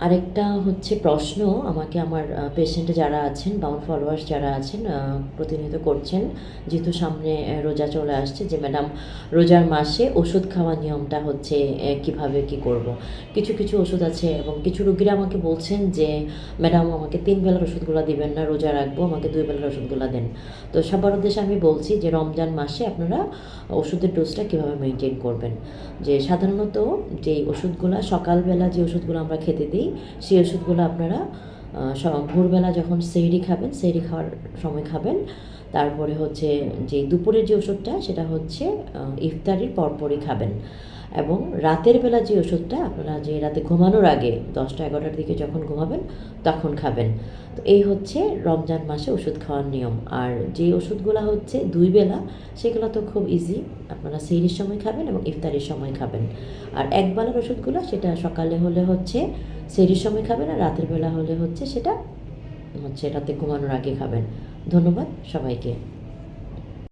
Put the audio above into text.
আরেকটা হচ্ছে প্রশ্ন আমাকে আমার পেশেন্টে যারা আছেন বা আমার ফলোয়ার্স যারা আছেন আহ, প্রতিনিয়ত করছেন যেহেতু সামনে রোজা চলে আসছে যে ম্যাডাম রোজার মাসে ওষুধ খাওয়ার নিয়মটা হচ্ছে কীভাবে কি করব। কিছু কিছু ওষুধ আছে এবং কিছু রোগীরা আমাকে বলছেন যে ম্যাডাম আমাকে তিন বেলার ওষুধগুলো দিবেন না রোজা রাখব আমাকে দুই বেলার ওষুধগুলো দেন তো সবার উদ্দেশ্যে আমি বলছি যে রমজান মাসে আপনারা ওষুধের ডোজটা কীভাবে মেনটেন করবেন যে সাধারণত যে ওষুধগুলো সকালবেলা যে ওষুধগুলো আমরা খেতে দিই। সেই ওষুধগুলো আপনারা ভোরবেলা যখন সেহরি খাবেন, সেহরি খাওয়ার সময় খাবেন। তারপরে হচ্ছে যে দুপুরের যে ওষুধটা, সেটা হচ্ছে ইফতারির পরপরই খাবেন। এবং রাতের বেলা যে ওষুধটা, আপনারা যে রাতে ঘুমানোর আগে দশটা এগারোটার দিকে যখন ঘুমাবেন, তখন খাবেন। তো এই হচ্ছে রমজান মাসে ওষুধ খাওয়ার নিয়ম। আর যে ওষুধগুলো হচ্ছে দুই বেলা, সেগুলো তো খুব ইজি আপনারা সেহরির সময় খাবেন এবং ইফতারির সময় খাবেন। আর এক বেলার ওষুধগুলো, সেটা সকালে হলে হচ্ছে সেহরির সময় খাবেন আর রাতের বেলা হলে হচ্ছে সেটা হচ্ছে রাতে ঘুমানোর আগে খাবেন। ধন্যবাদ সবাইকে।